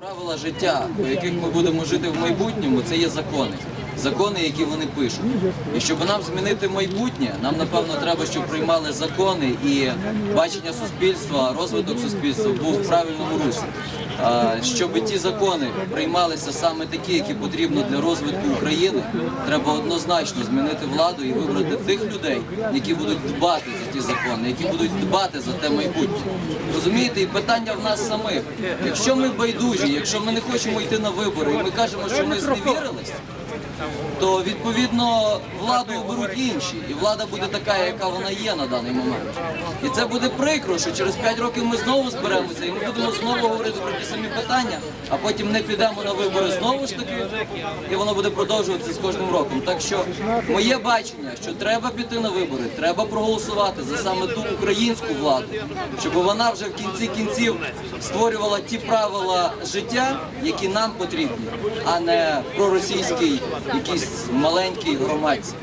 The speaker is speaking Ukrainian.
Правила життя, по яких ми будемо жити в майбутньому, це є закони. Закони, які вони пишуть. І щоб нам змінити майбутнє, нам напевно треба, щоб приймали закони і бачення суспільства, розвиток суспільства був в правильному русі. Щоб ті закони приймалися саме такі, які потрібно для розвитку України, треба однозначно змінити владу і вибрати тих людей, які будуть дбати за ті закони, які будуть дбати за те майбутнє. Розумієте, і питання в нас самих. Якщо ми байдужі, якщо ми не хочемо йти на вибори, і ми кажемо, що ми зневірились, то відповідно владу оберуть інші, і влада буде така, яка вона є на даний момент. І це буде прикро, що через 5 років ми знову зберемося і ми будемо знову говорити про ті самі питання, а потім не підемо на вибори знову ж таки, і воно буде продовжуватися з кожним роком. Так що моє бачення, що треба піти на вибори, треба проголосувати за саме ту українську владу, щоб вона вже в кінці кінців створювала ті правила життя, які нам потрібні, а не проросійський якийсь маленький громадський.